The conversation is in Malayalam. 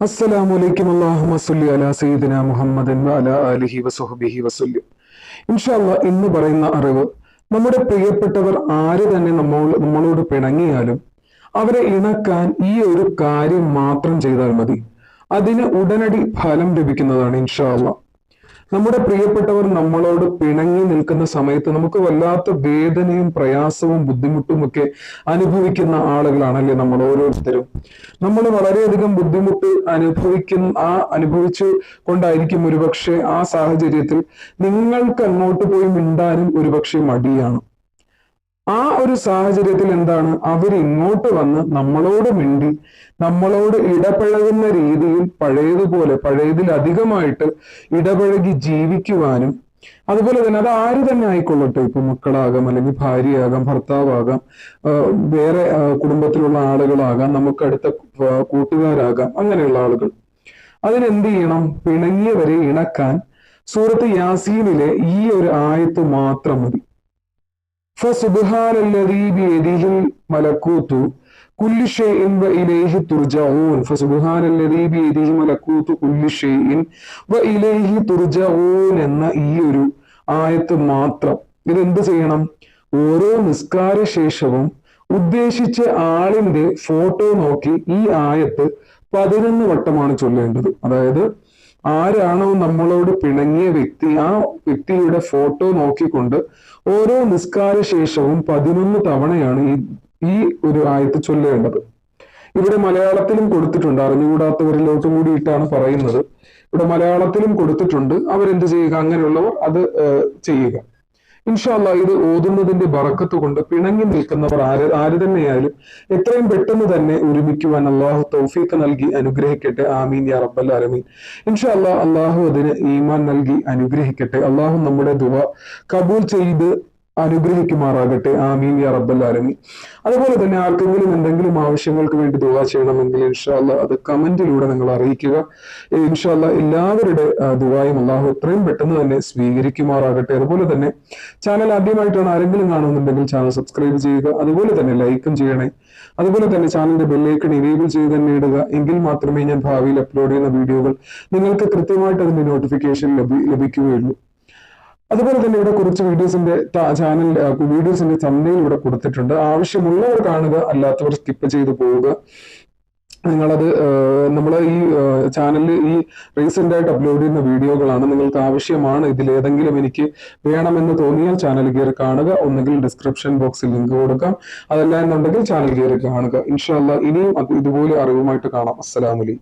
അസ്സലാമു അലൈക്കും. അല്ലാഹുമ്മ സല്ലി അലാ സയ്യിദിന മുഹമ്മദൻ വഅലാ ആലിഹി വസുഹ്ബിഹി വസല്ലം. ഇൻഷാല്ല ഇന്ന് പറയുന്ന അറിവ് നമ്മുടെ പ്രിയപ്പെട്ടവർ ആര് തന്നെ നമ്മൾ നമ്മളോട് പിണങ്ങിയാലും അവരെ ഇണക്കാൻ ഈ ഒരു കാര്യം മാത്രം ചെയ്താൽ മതി. അതിന് ഉടനടി ഫലം ലഭിക്കുന്നതാണ് ഇൻഷാല്ല നമ്മുടെ പ്രിയപ്പെട്ടവർ നമ്മളോട് പിണങ്ങി നിൽക്കുന്ന സമയത്ത് നമുക്ക് വല്ലാത്ത വേദനയും പ്രയാസവും ബുദ്ധിമുട്ടും ഒക്കെ അനുഭവിക്കുന്ന ആളുകളാണല്ലേ നമ്മൾ ഓരോരുത്തരും. നമ്മൾ വളരെയധികം ബുദ്ധിമുട്ട് അനുഭവിക്കുന്ന ആ അനുഭവിച്ചു കൊണ്ടായിരിക്കും ഒരുപക്ഷെ ആ സാഹചര്യത്തിൽ നിങ്ങൾക്ക് അങ്ങോട്ട് പോയി മിണ്ടാനും ഒരുപക്ഷെ മടിയാണ്. ഒരു സാഹചര്യത്തിൽ എന്താണ്? അവർ ഇങ്ങോട്ട് വന്ന് നമ്മളോട് മിണ്ടി നമ്മളോട് ഇടപഴകുന്ന രീതിയിൽ പഴയതുപോലെ പഴയതിലധികമായിട്ട് ഇടപഴകി ജീവിക്കുവാനും അതുപോലെ തന്നെ അത് ആര് തന്നെ ആയിക്കൊള്ളട്ടെ? ഇപ്പൊ മക്കളാകാം അല്ലെങ്കിൽ ഭാര്യയാകാം ഭർത്താവാകാം വേറെ കുടുംബത്തിലുള്ള ആളുകളാകാം നമുക്ക് അടുത്ത കൂട്ടുകാരാകാം അങ്ങനെയുള്ള ആളുകൾ. അതിനെന്ത് ചെയ്യണം? പിണങ്ങിയവരെ ഇണക്കാൻ സൂറത്ത് യാസീനിലെ ഈ ഒരു ആയത്ത് മാത്രം മതി. എന്ന ഈ ഒരു ആയത്ത് മാത്രം. ഇതെന്ത് ചെയ്യണം? ഓരോ നിസ്കാര ശേഷവും ഉദ്ദേശിച്ച ആളിന്റെ ഫോട്ടോ നോക്കി ഈ ആയത്ത് പതിനൊന്ന് വട്ടമാണ് ചൊല്ലേണ്ടത്. അതായത് ആരാണോ നമ്മളോട് പിണങ്ങിയ വ്യക്തി ആ വ്യക്തിയുടെ ഫോട്ടോ നോക്കിക്കൊണ്ട് ഓരോ നിസ്കാര ശേഷവും പതിനൊന്ന് തവണയാണ് ഈ ഈ ഒരു ആയത്ത് ചൊല്ലേണ്ടത്. ഇവിടെ മലയാളത്തിലും കൊടുത്തിട്ടുണ്ട് അറിഞ്ഞുകൂടാത്തവരിലോട്ടും കൂടിയിട്ടാണ് പറയുന്നത്. ഇവിടെ മലയാളത്തിലും കൊടുത്തിട്ടുണ്ട് അവരെന്ത് ചെയ്യുക? അങ്ങനെയുള്ളവർ അത് ചെയ്യുക. ഇൻഷാല്ല ഇത് ഓതുന്നതിന്റെ ബറക്കത്ത് കൊണ്ട് പിണങ്ങി നിൽക്കുന്നവർ ആര് ആര് തന്നെയായാലും എത്രയും പെട്ടെന്ന് തന്നെ ഒരുമിക്കുവാൻ അള്ളാഹു തൗഫീഖ് നൽകി അനുഗ്രഹിക്കട്ടെ. ആമീൻ യാ റബ്ബൽ ആലമീൻ. ഇൻഷാല്ല അള്ളാഹു അതിന് ഈമാൻ നൽകി അനുഗ്രഹിക്കട്ടെ. അള്ളാഹു നമ്മുടെ ദുവ കബൂൽ ചെയ്ത് അനുഗ്രഹിക്കുമാറാകട്ടെ. ആമീൻ യാ റബ്ബൽ അതുപോലെ തന്നെ ആർക്കെങ്കിലും എന്തെങ്കിലും ആവശ്യങ്ങൾക്ക് വേണ്ടി ദുവാ ചെയ്യണമെങ്കിൽ ഇൻഷാല്ല അത് കമന്റിലൂടെ നിങ്ങൾ അറിയിക്കുക. ഇൻഷാല്ല എല്ലാവരുടെ ദുവായും അള്ളാഹു എത്രയും പെട്ടെന്ന് തന്നെ സ്വീകരിക്കുമാറാകട്ടെ. അതുപോലെ തന്നെ ചാനൽ ആദ്യമായിട്ടാണ് ആരെങ്കിലും കാണുന്നുണ്ടെങ്കിൽ ചാനൽ സബ്സ്ക്രൈബ് ചെയ്യുക. അതുപോലെ തന്നെ ലൈക്കും ചെയ്യണേ. അതുപോലെ തന്നെ ചാനലിന്റെ ബെല്ലൈക്കൺ ഇനേബിൾ ചെയ്ത് തന്നെ ഇടുക. എങ്കിൽ മാത്രമേ ഞാൻ ഭാവിയിൽ അപ്ലോഡ് ചെയ്യുന്ന വീഡിയോകൾ നിങ്ങൾക്ക് കൃത്യമായിട്ട് അതിന്റെ നോട്ടിഫിക്കേഷൻ ലഭി ലഭിക്കുകയുള്ളൂ. അതുപോലെ തന്നെ ഇവിടെ കുറച്ച് വീഡിയോസിന്റെ ചാനൽ വീഡിയോസിന്റെ ചന്തയിൽ ഇവിടെ കൊടുത്തിട്ടുണ്ട്. ആവശ്യമുള്ളവർ കാണുക അല്ലാത്തവർ സ്കിപ്പ് ചെയ്തു പോവുക. നിങ്ങളത് നമ്മൾ ഈ ചാനലിൽ ഈ റീസെന്റ് ആയിട്ട് അപ്ലോഡ് ചെയ്യുന്ന വീഡിയോകളാണ് നിങ്ങൾക്ക് ആവശ്യമാണ്. ഇതിൽ ഏതെങ്കിലും എനിക്ക് വേണമെന്ന് തോന്നിയാൽ ചാനൽ കയറി കാണുക. ഒന്നുകിൽ ഡിസ്ക്രിപ്ഷൻ ബോക്സിൽ ലിങ്ക് കൊടുക്കാം. അതല്ല എന്നുണ്ടെങ്കിൽ ചാനൽ കയറി കാണുക. ഇൻഷാല്ല ഇനിയും ഇതുപോലെ അറിവുമായിട്ട് കാണാം. അസ്സലാമലൈക്കും